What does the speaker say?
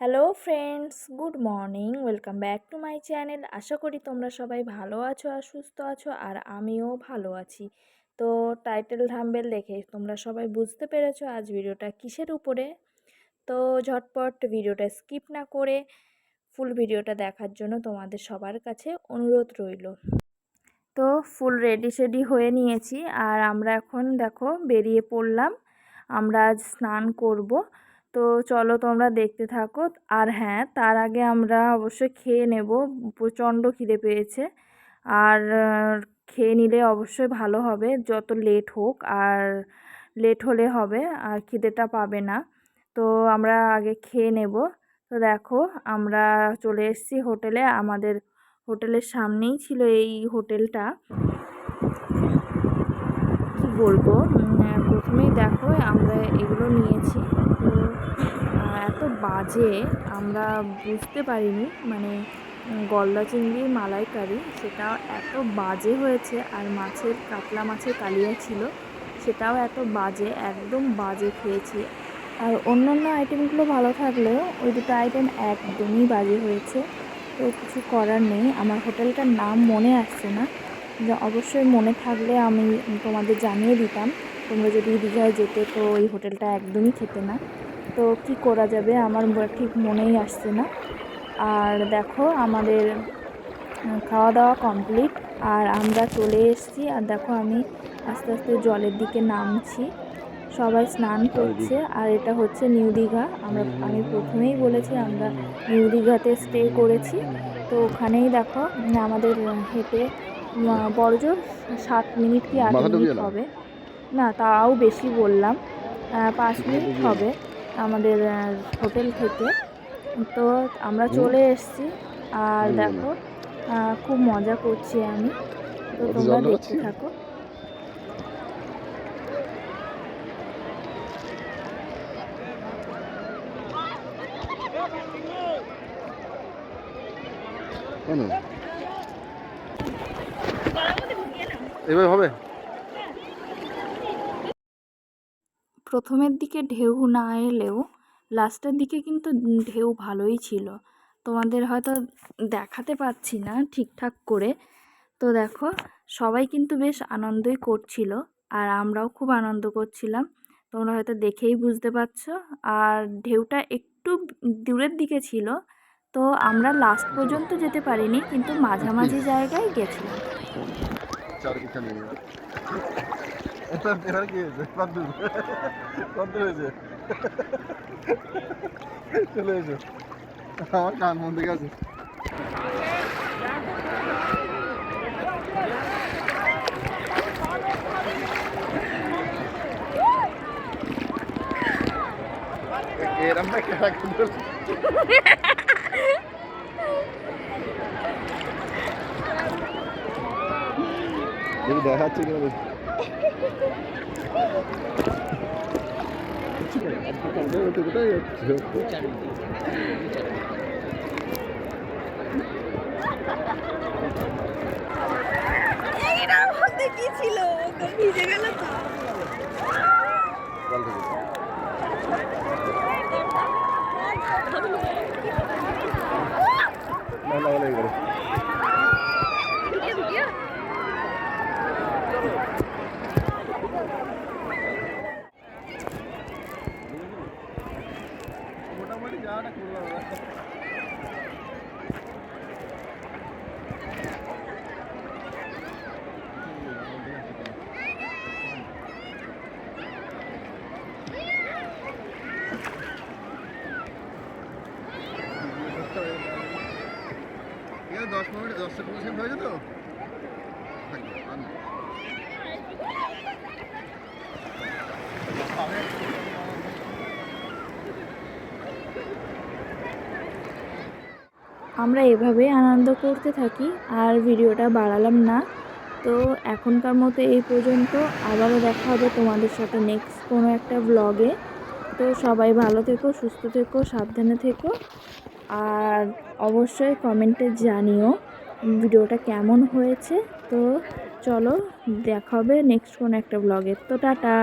Hello friends good morning welcome back to my channel আশা করি তোমরা সবাই ভালো আছো আর সুস্থ আছো, আর আমিও ভালো আছি। তো টাইটেল থাম্বেল দেখে তোমরা সবাই বুঝতে পেরেছ আজ ভিডিওটা কিসের উপরে। তো ঝটপট ভিডিওটা স্কিপ না করে ফুল ভিডিওটা দেখার জন্য তোমাদের সবার কাছে অনুরোধ রইল। তো ফুল রেডি সেডি হয়ে নিয়েছি, আর আমরা এখন দেখো বেরিয়ে পড়লাম। আমরা আজ স্নান করব। তো চলো তোমরা দেখতে থাকো। আর হ্যাঁ তার আগে আমরা অবশ্যই খেয়ে নেব। প্রচণ্ড খিদে পেয়েছে। আর খেয়ে নিলে অবশ্যই ভালো হবে, যত লেট হোক। আর লেট হলে হবে, আর খিদেটা পাবে না। তো আমরা আগে খেয়ে নেব। তো দেখো, আমরা চলে এসেছি হোটেলে। আমাদের হোটেলের সামনেই ছিল এই হোটেলটা। কি বলব প্রথমেই দেখো আমরা এগুলো নিয়েছি তো বাজে আমরা বুঝতে পারিনি মানে গলদা চিংড়ির মালাইকারি সেটা এত বাজে হয়েছে আর মাছের, কাতলা মাছের কালিয়া ছিল, সেটাও এত বাজে, একদম বাজে খেয়েছি। আর অন্যান্য আইটেমগুলো ভালো থাকলেও ওই দুটো আইটেম একদমই বাজে হয়েছে। তো কিছু করার নেই, আমার হোটেলটার নাম মনে আসছে না। অবশ্যই মনে থাকলে আমি তোমাদের জানিয়ে দিতাম। তোমরা যদি দীঘায় যেতে, তো ওই হোটেলটা একদমই খেতে না। তো কি করা যাবে আমার ঠিক মনেই আসছে না। আর দেখো আমাদের খাওয়া দাওয়া কমপ্লিট আর আমরা চলে এসেছি। আর দেখো আমি আস্তে আস্তে জলের দিকে নামছি। সবাই স্নান করছে আর এটা হচ্ছে নিউ দীঘা। আমরা আমি প্রথমেই বলেছি আমরা নিউ দীঘাতে স্টে করেছি। তো ওখানেই দেখো আমাদের হেঁটে বড়জোর সাত মিনিট কি আট মিনিট হবে। না তাও বেশি বললাম। পাঁচ মিনিট হবে। আমাদের হোটেল থেকে। তো আমরা চলে এসেছি। আর দেখো খুব মজা করছি আমি। তো তোমরা দেখতে থাকো। এবার হবে? প্রথমের দিকে ঢেউ না এলেও লাস্টের দিকে কিন্তু ঢেউ ভালোই ছিল। তোমাদের হয়তো দেখাতে পাচ্ছি না ঠিকঠাক করে। তো দেখো, সবাই কিন্তু বেশ আনন্দই করছিল আর আমরাও খুব আনন্দ করছিলাম। তোমরা হয়তো দেখেই বুঝতে পারছ। আর ঢেউটা একটু দূরের দিকে ছিল, তো আমরা লাস্ট পর্যন্ত যেতে পারিনি, কিন্তু মাঝামাঝি জায়গায় গেছিলাম। এটা এবার কি হয়েছে কত দূর কত হয়েছে চলে এসো আমার কান মন গেছে এরম না কেনা কিন্তু দেখাচ্ছে কিনা কোথায় যাচ্ছে কি ছিল? দশ মিনিট দশ সেকেন্ড হয়েছে তো? আমরা এভাবেই আনন্দ করতে থাকি আর ভিডিওটা বাড়ালাম না। তো এখনকার মতো এই পর্যন্ত। আবারও দেখা হবে তোমাদের সাথে নেক্সট কোনো একটা ব্লগে তো সবাই ভালো থেকো, সুস্থ থেকো, সাবধানে থেকো। আর অবশ্যই কমেন্টে জানিও ভিডিওটা কেমন হয়েছে। তো চলো দেখা হবে নেক্সট কোনো একটা ব্লগে তো টাটা!